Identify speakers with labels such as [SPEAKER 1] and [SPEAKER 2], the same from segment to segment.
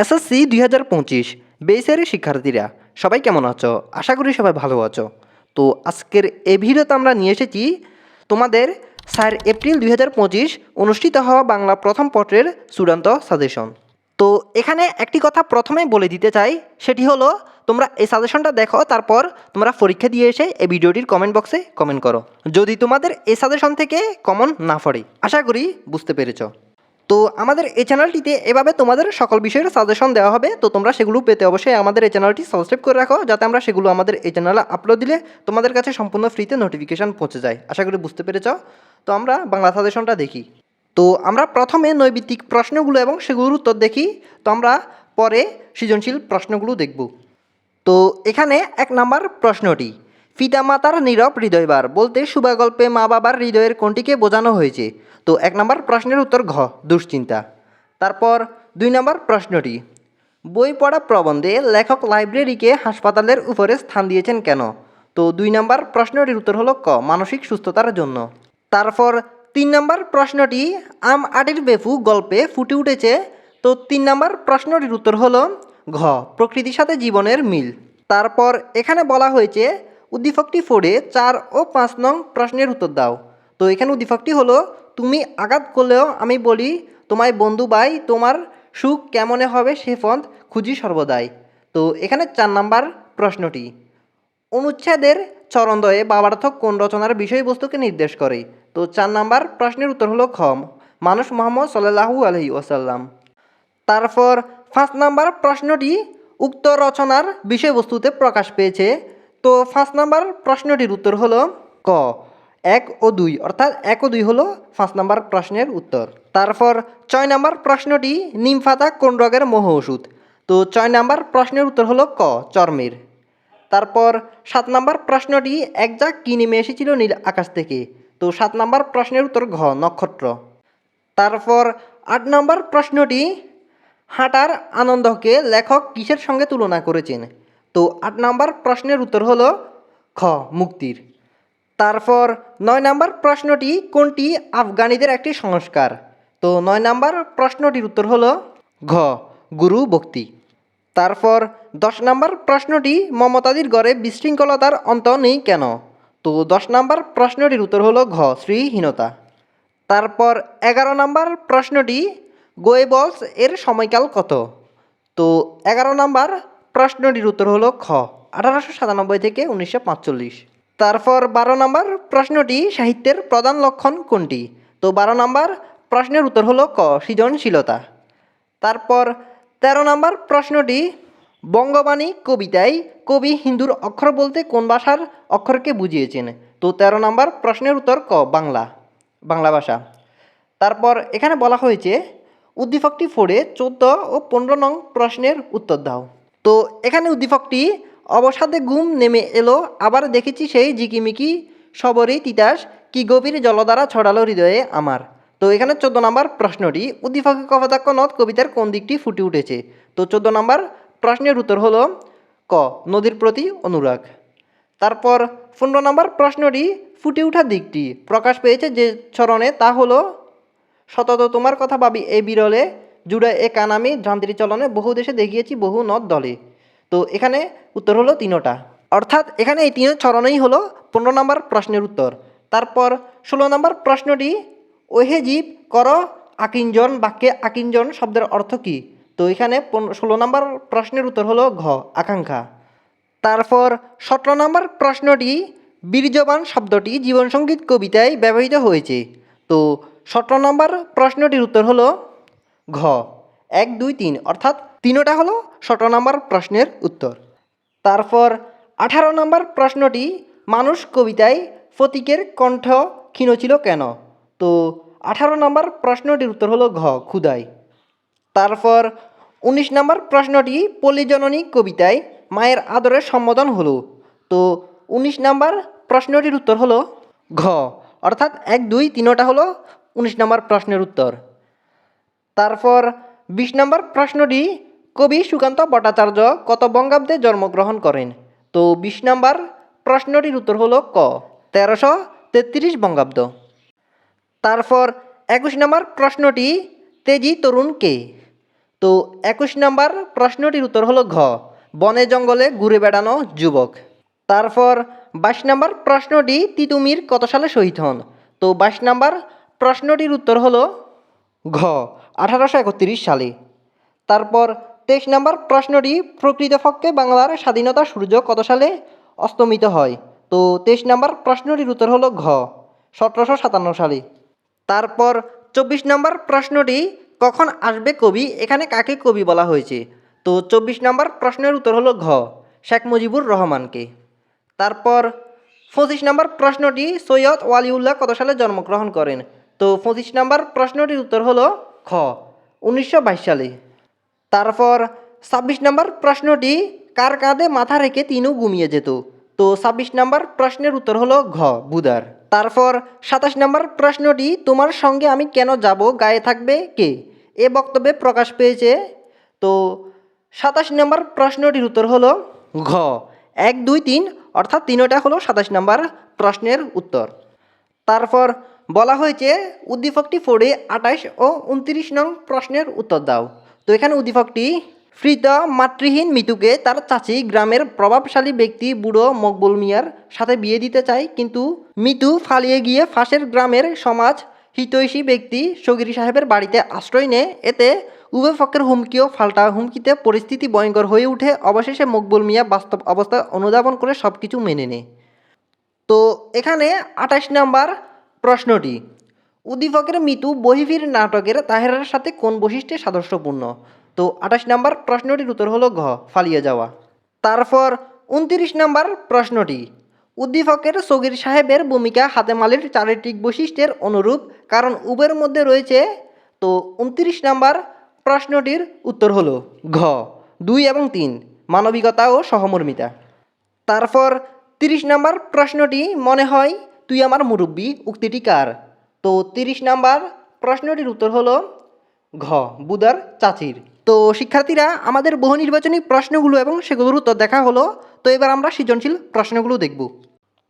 [SPEAKER 1] SSC দুই হাজার পঁচিশ বেসের শিক্ষার্থীরা, সবাই কেমন আছো? আশা করি সবাই ভালো আছো। তো আজকের এই ভিডিওতে আমরা নিয়ে এসেছি তোমাদের চার এপ্রিল দুই হাজার পঁচিশ অনুষ্ঠিত হওয়া বাংলা প্রথম পত্রের চূড়ান্ত সাজেশন। তো এখানে একটি কথা প্রথমেই বলে দিতে চাই, সেটি হলো, তোমরা এই সাজেশনটা দেখো, তারপর তোমরা পরীক্ষা দিয়ে এসে এই ভিডিওটির কমেন্ট বক্সে কমেন্ট করো। যদি তোমাদের এই সাজেশন থেকে কমন না পড়ে, আশা করি বুঝতে পেরেছ। তো আমাদের এই চ্যানেলটিতে এভাবে তোমাদের সকল বিষয়ের সাজেশন দেওয়া হবে, তো তোমরা সেগুলো পেতে অবশ্যই আমাদের এই চ্যানেলটি সাবস্ক্রাইব করে রাখো, যাতে আমরা সেগুলো আমাদের এই চ্যানেলে আপলোড দিলে তোমাদের কাছে সম্পূর্ণ ফ্রিতে নোটিফিকেশান পৌঁছে যায়। আশা করি বুঝতে পেরেছ? তো আমরা বাংলা সাজেশনটা দেখি। তো আমরা প্রথমে নৈবিত্তিক প্রশ্নগুলো এবং সেগুলোর উত্তর দেখি, তো আমরা পরে সৃজনশীল প্রশ্নগুলো দেখব। তো এখানে এক নাম্বার প্রশ্নটি পিতামাতার নীরব হৃদয়বার বলতে শুভা গল্পে মা বাবার হৃদয়ের কোনটিকে বোঝানো হয়েছে। তো এক নম্বর প্রশ্নের উত্তর ঘ, দুশ্চিন্তা। তারপর দুই নম্বর প্রশ্নটি, বই পড়া প্রবন্ধে লেখক লাইব্রেরিকে হাসপাতালের উপরে স্থান দিয়েছেন কেন? তো দুই নম্বর প্রশ্নটির উত্তর হলো ক, মানসিক সুস্থতার জন্য। তারপর তিন নম্বর প্রশ্নটি, আম আটির বেফু গল্পে ফুটে উঠেছে। তো তিন নম্বর প্রশ্নটির উত্তর হলো ঘ, প্রকৃতির সাথে জীবনের মিল। তারপর এখানে বলা হয়েছে উদ্দীপকটি ফোড়ে চার ও পাঁচ নং প্রশ্নের উত্তর দাও। তো এখানে উদ্দীপকটি হলো, তুমি আঘাত করলেও আমি বলি, তোমায় বন্ধু ভাই তোমার সুখ কেমনে হবে সে পথ খুঁজি সর্বদাই। তো এখানে চার নাম্বার প্রশ্নটি, অনুচ্ছেদের চরণদয়ে বাবার্থ কোন রচনার বিষয়বস্তুকে নির্দেশ করে? তো চার নাম্বার প্রশ্নের উত্তর হলো খম মানুষ মোহাম্মদ সাল্লাহু আলহি ওসাল্লাম তারপর পাঁচ নাম্বার প্রশ্নটি, উক্ত রচনার বিষয়বস্তুতে প্রকাশ পেয়েছে তো পাঁচ নাম্বার প্রশ্নটির উত্তর হলো ক। এক ও দুই, অর্থাৎ এক ও দুই হলো পাঁচ নাম্বার প্রশ্নের উত্তর। তারপর ছয় নাম্বার প্রশ্নটি নিমফাতা কোন রোগের মহ ওষুধ? তো ছয় নাম্বার প্রশ্নের উত্তর হলো ক, চর্মের। তারপর সাত নাম্বার প্রশ্নটি এক যাক কি নেমে এসেছিল নীল আকাশ থেকে? তো সাত নাম্বার প্রশ্নের উত্তর ঘ, নক্ষত্র। তারপর আট নম্বর প্রশ্নটি হাঁটার আনন্দকে লেখক কিসের সঙ্গে তুলনা করেছেন? তো আট নাম্বার প্রশ্নের উত্তর হলো খ, মুক্তির। তারপর নয় নাম্বার প্রশ্নটি কোনটি? আফগানিদের একটি সংস্কার। তো নয় নাম্বার প্রশ্নটির উত্তর হলো ঘ, গুরু ভক্তি। তারপর দশ নাম্বার প্রশ্নটি মমতাদির গড়ে বিশৃঙ্খলতার অন্ত নেই কেন? তো দশ নাম্বার প্রশ্নটির উত্তর হলো ঘ, শ্রীহীনতা। তারপর এগারো নাম্বার প্রশ্নটি গোয়েবলস এর সময়কাল কত? তো এগারো নম্বর প্রশ্নটির উত্তর হলো খ, আঠারোশো সাতানব্বই থেকে উনিশশো পাঁচচল্লিশ। তারপর বারো নম্বর প্রশ্নটি সাহিত্যের প্রধান লক্ষণ কোনটি? তো বারো নম্বর প্রশ্নের উত্তর হলো ক, সৃজনশীলতা। তারপর তেরো নম্বর প্রশ্নটি, বঙ্গবাণী কবিতায় কবি হিন্দুর অক্ষর বলতে কোন ভাষার অক্ষরকে বুঝিয়েছেন? তো তেরো নম্বর প্রশ্নের উত্তর ক, বাংলা বাংলা ভাষা। তারপর এখানে বলা হয়েছে, উদ্দীপকটি ফোড়ে চোদ্দ ও পনেরো নং প্রশ্নের উত্তর দাও। তো এখানে উদ্দীপকটি, অবসাদে গুম নেমে এলো, আবার দেখেছি সেই জিকিমিকি সবরই তিতাস কি গভীর জলধারা ছড়ালো হৃদয়ে আমার। তো এখানে চোদ্দ নম্বর প্রশ্নটি, উদ্দীপকে কপতাক্ষ নদ কবিতার কোন দিকটি ফুটে উঠেছে? তো চোদ্দ নম্বর প্রশ্নের উত্তর হলো ক, নদীর প্রতি অনুরাগ। তারপর পনেরো নম্বর প্রশ্নটি, ফুটে ওঠা দিকটি, প্রকাশ পেয়েছে যে চরণে, তা হলো, সতত তোমার কথা ভাবি এই বিরলে জুড়ে এ কানামি যান্ত্রিক চলনে বহু দেশে দেখিয়েছি, বহু নদ দলে। তো এখানে উত্তর হলো তিনোটা। অর্থাৎ এখানে এই তিন চরণেই হলো পনেরো নম্বর প্রশ্নের উত্তর। তারপর ষোলো নম্বর প্রশ্নটি, ওহে জীব, কর আকিঞ্জন, বাক্যে আকিঞ্জন শব্দের অর্থ কী? তো এখানে ষোলো নম্বর প্রশ্নের উত্তর হলো ঘ, আকাঙ্ক্ষা। তারপর সতেরো নম্বর প্রশ্নটি, বীর্যবান শব্দটি জীবনসঙ্গীত কবিতায় ব্যবহৃত হয়েছে? তো সতেরো নম্বর প্রশ্নটির উত্তর হলো ঘ। এক, দুই, তিন। অর্থাৎ তিনোটা হলো সতেরো নম্বর প্রশ্নের উত্তর। তারপর আঠারো নম্বর প্রশ্নটি মানুষ কবিতায় ফতিকের কণ্ঠ ক্ষীণ ছিল কেন? তো আঠারো নম্বর প্রশ্নটির উত্তর হলো ঘ ক্ষুদাই তারপর উনিশ নম্বর প্রশ্নটি পল্লীজননী কবিতায় মায়ের আদরের সম্বোধন হলো। তো উনিশ নম্বর প্রশ্নটির উত্তর হলো ঘ। অর্থাৎ এক, দুই, তিনোটা হলো উনিশ নম্বর প্রশ্নের উত্তর। তারপর বিশ নম্বর প্রশ্নটি, কবি সুকান্ত ভট্টাচার্য কত বঙ্গাব্দে জন্মগ্রহণ করেন? তো বিশ নম্বর প্রশ্নটির উত্তর হলো ক, তেরোশো তেত্রিশ বঙ্গাব্দ। তারপর একুশ নম্বর প্রশ্নটি, তেজি তরুণ কে? তো একুশ নাম্বার প্রশ্নটির উত্তর হলো ঘ, বনে জঙ্গলে ঘুরে বেড়ানো যুবক। তারপর বাইশ নাম্বার প্রশ্নটি, তিতুমির কত সালে শহীদ হন? তো বাইশ নাম্বার প্রশ্নটির উত্তর হলো ঘ আঠারোশো একত্রিশ সালে। তারপর তেইশ নম্বর প্রশ্নটি প্রকৃতপক্ষে বাংলার স্বাধীনতা সূর্য কত সালে অস্তমিত হয়? তো তেইশ নম্বর প্রশ্নটির উত্তর হলো ঘ, সতেরোশো সাতান্ন সালে। তারপর চব্বিশ নম্বর প্রশ্নটি কখন আসবে কবি? এখানে কাকে কবি বলা হয়েছে? তো চব্বিশ নম্বর প্রশ্নের উত্তর হলো ঘ, শেখ মুজিবুর রহমানকে। তারপর পঁচিশ নম্বর প্রশ্নটি সৈয়দ ওয়ালিউল্লাহ কত সালে জন্মগ্রহণ করেন? তো পঁচিশ নম্বর প্রশ্নটির উত্তর হলো খ, উনিশশো বাইশ সালে। তারপর ছাব্বিশ নম্বর প্রশ্নটি, কার কাঁধে মাথা রেখে তিনও ঘুমিয়ে যেত? তো ছাব্বিশ নম্বর প্রশ্নের উত্তর হলো ঘ বুদার তারপর সাতাশ নম্বর প্রশ্নটি, তোমার সঙ্গে আমি কেন যাব, গায়ে থাকবে কে? এ বক্তব্যে প্রকাশ পেয়েছে। তো সাতাশ নম্বর প্রশ্নটির উত্তর হলো ঘ। এক, দুই, তিন, অর্থাৎ তিনোটা হলো সাতাশ নম্বর প্রশ্নের উত্তর। তারপর বলা হয়েছে, উদ্দীপকটি পড়ে আঠাশ ও উনত্রিশ নং প্রশ্নের উত্তর দাও। তো এখানে উদ্দীপকটি ফ্রিত মাতৃহীন মিতুকে তার চাচি গ্রামের প্রভাবশালী ব্যক্তি বুড়ো মকবুল মিয়ার সাথে বিয়ে দিতে চায়, কিন্তু মিতু ফালিয়ে গিয়ে ফাঁসের গ্রামের সমাজ হিতৈষী ব্যক্তি সগির সাহেবের বাড়িতে আশ্রয় নেয়। এতে উভয় পক্ষের হুমকিও ফাল্টা হুমকিতে পরিস্থিতি ভয়ঙ্কর হয়ে উঠে। অবশেষে মকবুল মিয়া বাস্তব অবস্থা অনুধাবন করে সব কিছু মেনে নেয়। তো এখানে আঠাশ নাম্বার প্রশ্নটি, উদ্দীপকের মৃত্যু বহিফির নাটকের তাহেরার সাথে কোন বৈশিষ্ট্যে সাদৃশ্যপূর্ণ? তো আঠাশ নাম্বার প্রশ্নটির উত্তর হলো ঘ, ফালিয়ে যাওয়া। তারপর উনত্রিশ নাম্বার প্রশ্নটি, উদ্দীপকের সগির সাহেবের ভূমিকা হাতেমালির চারিত্রিক বৈশিষ্ট্যের অনুরূপ, কারণ উবের মধ্যে রয়েছে, তো উনত্রিশ নাম্বার প্রশ্নটির উত্তর হলো ঘ, দুই এবং তিন, মানবিকতা ও সহমর্মিতা। তারপর তিরিশ নাম্বার প্রশ্নটি, মনে হয় তুই আমার মুরব্বী, উক্তিটি কার? তো তিরিশ নাম্বার প্রশ্নটির উত্তর হলো ঘ, বুদার চাচির। তো শিক্ষার্থীরা, আমাদের বহু নির্বাচনী প্রশ্নগুলো এবং সেগুলোর উত্তর দেখা হলো। তো এবার আমরা সৃজনশীল প্রশ্নগুলো দেখব।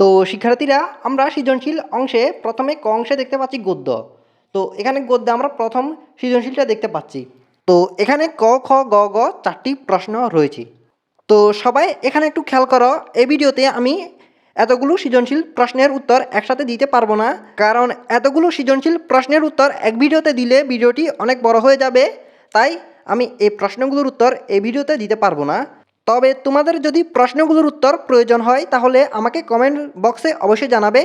[SPEAKER 1] তো শিক্ষার্থীরা, আমরা সৃজনশীল অংশে প্রথমে ক অংশে দেখতে পাচ্ছি গদ্য। তো এখানে গদ্যে আমরা প্রথম সৃজনশীলটা দেখতে পাচ্ছি। তো এখানে ক, খ, গ গ চারটি প্রশ্ন রয়েছে। তো সবাই এখানে একটু খেয়াল করো, এই ভিডিওতে আমি এতগুলো সৃজনশীল প্রশ্নের উত্তর একসাথে দিতে পারব না, কারণ এতগুলো সৃজনশীল প্রশ্নের উত্তর এক ভিডিওতে দিলে ভিডিওটি অনেক বড় হয়ে যাবে, তাই আমি এই প্রশ্নগুলোর উত্তর এই ভিডিওতে দিতে পারব না। তবে তোমাদের যদি প্রশ্নগুলোর উত্তর প্রয়োজন হয়, তাহলে আমাকে কমেন্ট বক্সে অবশ্যই জানাবে।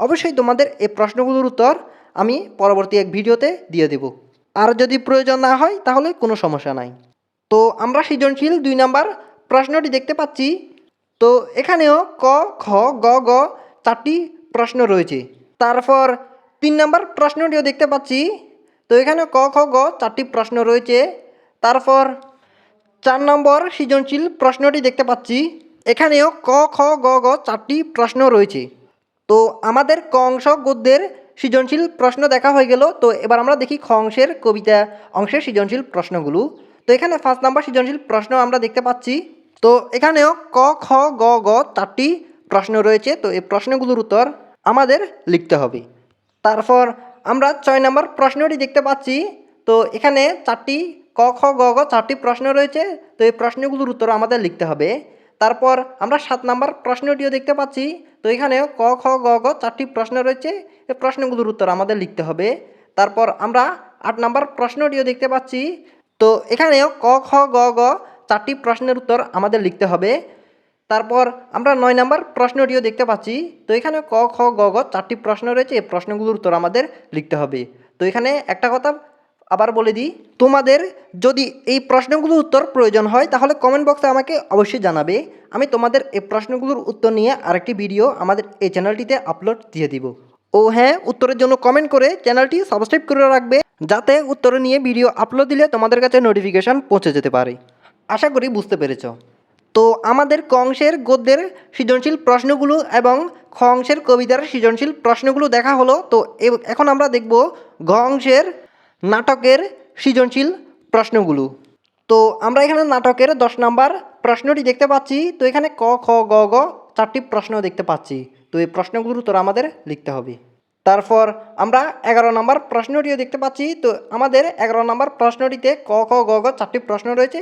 [SPEAKER 1] অবশ্যই তোমাদের এই প্রশ্নগুলোর উত্তর আমি পরবর্তী এক ভিডিওতে দিয়ে দেব। আর যদি প্রয়োজন না হয়, তাহলে কোনো সমস্যা নাই। তো আমরা সৃজনশীল দুই নাম্বার প্রশ্নটি দেখতে পাচ্ছি। তো এখানেও ক, খ, গ গ চারটি প্রশ্ন রয়েছে। তারপর তিন নম্বর প্রশ্নটিও দেখতে পাচ্ছি। তো এখানে ক, খ, গ চারটি প্রশ্ন রয়েছে। তারপর চার নম্বর সৃজনশীল প্রশ্নটি দেখতে পাচ্ছি। এখানেও ক, খ, গ গ চারটি প্রশ্ন রয়েছে। তো আমাদের ক অংশ গদ্যের সৃজনশীল প্রশ্ন দেখা হয়ে গেল। তো এবার আমরা দেখি খ অংশের কবিতা অংশের সৃজনশীল প্রশ্নগুলো। তো এখানে ফার্স্ট নাম্বার সৃজনশীল প্রশ্ন আমরা দেখতে পাচ্ছি। তো এখানেও ক, খ, গ গ চারটি প্রশ্ন রয়েছে, তো এই প্রশ্নগুলোর উত্তর আমাদের লিখতে হবে। তারপর আমরা ছয় নম্বর প্রশ্নটি দেখতে পাচ্ছি, তো এখানে চারটি ক, খ, গ গ চারটি প্রশ্ন রয়েছে, তো এই প্রশ্নগুলোর উত্তর আমাদের লিখতে হবে। তারপর আমরা সাত নম্বর প্রশ্নটিও দেখতে পাচ্ছি, তো এখানেও ক, খ, গ গ চারটি প্রশ্ন রয়েছে এই প্রশ্নগুলোর উত্তর আমাদের লিখতে হবে। তারপর আমরা আট নম্বর প্রশ্নটিও দেখতে পাচ্ছি, তো এখানেও ক, খ, গ গ চারটি প্রশ্নের উত্তর আমাদের লিখতে হবে। তারপর আমরা নয় নম্বর প্রশ্নটিও দেখতে পাচ্ছি। তো এখানে ক, খ, গ গ চারটি প্রশ্ন রয়েছে, এই প্রশ্নগুলোর উত্তর আমাদের লিখতে হবে। তো এখানে একটা কথা আবার বলে দিই, তোমাদের যদি এই প্রশ্নগুলোর উত্তর প্রয়োজন হয়, তাহলে কমেন্ট বক্সে আমাকে অবশ্যই জানাবে। আমি তোমাদের এই প্রশ্নগুলোর উত্তর নিয়ে আরেকটি ভিডিও আমাদের এই চ্যানেলটিতে আপলোড দিয়ে দিব। ও হ্যাঁ উত্তরের জন্য কমেন্ট করে চ্যানেলটি সাবস্ক্রাইব করে রাখবে, যাতে উত্তর নিয়ে ভিডিও আপলোড দিলে তোমাদের কাছে নোটিফিকেশান পৌঁছে যেতে পারে। আশা করি বুঝতে পেরেছ। তো আমাদের কংসের গদ্যের সৃজনশীল প্রশ্নগুলো এবং খ অংশের কবিতার সৃজনশীল প্রশ্নগুলো দেখা হলো। তো এখন আমরা দেখব ঘংসের নাটকের সৃজনশীল প্রশ্নগুলো। তো আমরা এখানে নাটকের দশ নাম্বার প্রশ্নটি দেখতে পাচ্ছি। তো এখানে ক, খ, গ গ চারটি প্রশ্ন দেখতে পাচ্ছি। তো এই প্রশ্নগুলোর উত্তর আমাদের লিখতে হবে। তারপর আমরা এগারো নম্বর প্রশ্নটিও দেখতে পাচ্ছি। তো আমাদের এগারো নম্বর প্রশ্নটিতে ক, খ, গ গ চারটি প্রশ্ন রয়েছে।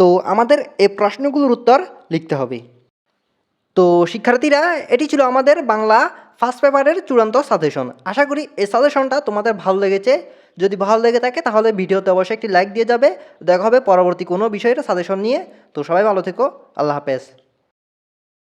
[SPEAKER 1] তো আমাদের এ প্রশ্নগুলোর উত্তর লিখতে হবে। তো শিক্ষার্থীরা, এটি ছিল আমাদের বাংলা ফার্স্ট পেপারের চূড়ান্ত সাজেশন আশা করি এই সাজেশনটা তোমাদের ভালো লেগেছে। যদি ভালো লেগে থাকে, তাহলে ভিডিওতে অবশ্যই একটি লাইক দিয়ে যাবে। দেখা হবে পরবর্তী কোনো বিষয়ের সাজেশন নিয়ে। তো সবাই ভালো থেকো। আল্লাহ হাফেজ।